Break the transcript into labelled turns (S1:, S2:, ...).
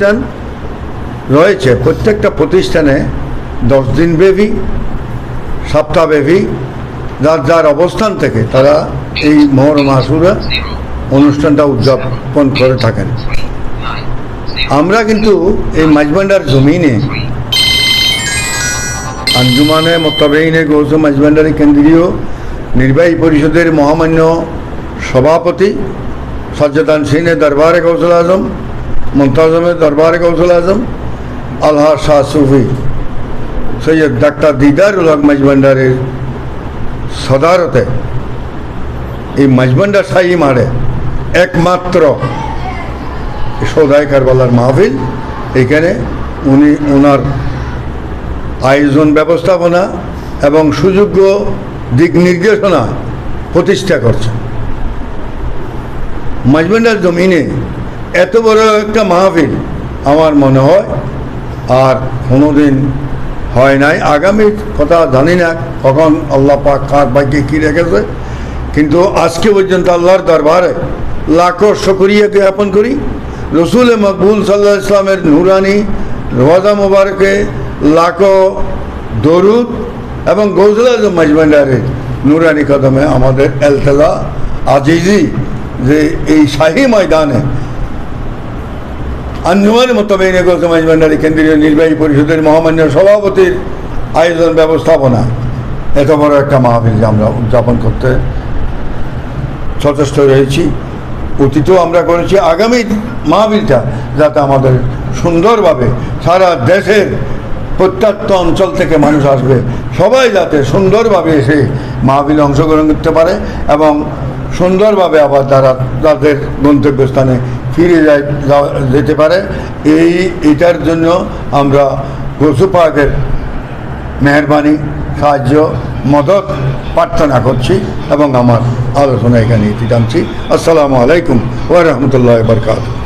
S1: প্রতিষ্ঠান রয়েছে। প্রত্যেকটা প্রতিষ্ঠানে দশ দিন ব্যাপী সপ্তাহব্যাপী যার যার অবস্থান থেকে তারা এই মহরম আসুরা অনুষ্ঠানটা উদযাপন করে থাকেন। আমরা কিন্তু এই মাঝবান্ডার জমিনে আঞ্জুমানে মোতাবেইনে গৌস মাঝবান্ডারি কেন্দ্রীয় নির্বাহী পরিষদের মহামান্য সভাপতি সজ্জদান সিনে দরবারে কৌশল আজম মুন্তাজমের দরবারে কৌশল আজম, আলহা শাহ সুফি, সৈয়দ ডাক্তার দিদারুল হক মাঝবান্ডারের সদারতে। এই মাঝবান্ডার শাহী মারে একমাত্র সৌদায় কারবালার মাহফিল। এখানে উনি ওনার আয়োজন, ব্যবস্থাপনা এবং সুযোগ্য দিক নির্দেশনা প্রতিষ্ঠা করছেন। মাঝবান্ডার জমিনে এত বড় একটা মাহফিল আমার মনে হয় আর কোনোদিন হয় নাই। আগামী কথা জানি না কখন আল্লাহ পাক কার বাইকে কী রেখেছে। কিন্তু আজকে পর্যন্ত আল্লাহর দরবারে লাখো শুকরিয়া জ্ঞাপন করি। রসুল মকবুল সাল্লাহ ইসলামের নুরানি রোজা মুবারকে লাখো দরুদ এবং গৌসল আজম মাজমান্ডারের নুরানি কদমে আমাদের এলতলা আজিজি যে এই শাহী ময়দানে আঞ্জুমান গৌসল মাজমান্ডারি কেন্দ্রীয় নির্বাহী পরিষদের মহামান্য সভাপতির আয়োজন ব্যবস্থাপনা। এত বড় একটা মাহফিলকে আমরা উদযাপন করতে সচেষ্ট রয়েছি অতীতেও আমরা করেছি। আগামী মাহবিলটা যাতে আমাদের সুন্দরভাবে সারা দেশের প্রত্যন্ত অঞ্চল থেকে মানুষ আসবে। সবাই যাতে সুন্দরভাবে এসে মাহবিলে অংশগ্রহণ করতে পারে এবং সুন্দরভাবে আবার তারা তাদের গন্তব্যস্থানে ফিরে যায় যেতে পারে। এই, এটার জন্য আমরা পশু পার্কের মেহরবানি, সাহায্য, মদত প্রার্থনা করছি এবং আমার আলোচনা এখানে টানছি। আসসালামু আলাইকুম ওয়া রাহমাতুল্লাহি ওয়া বারাকাতুহু।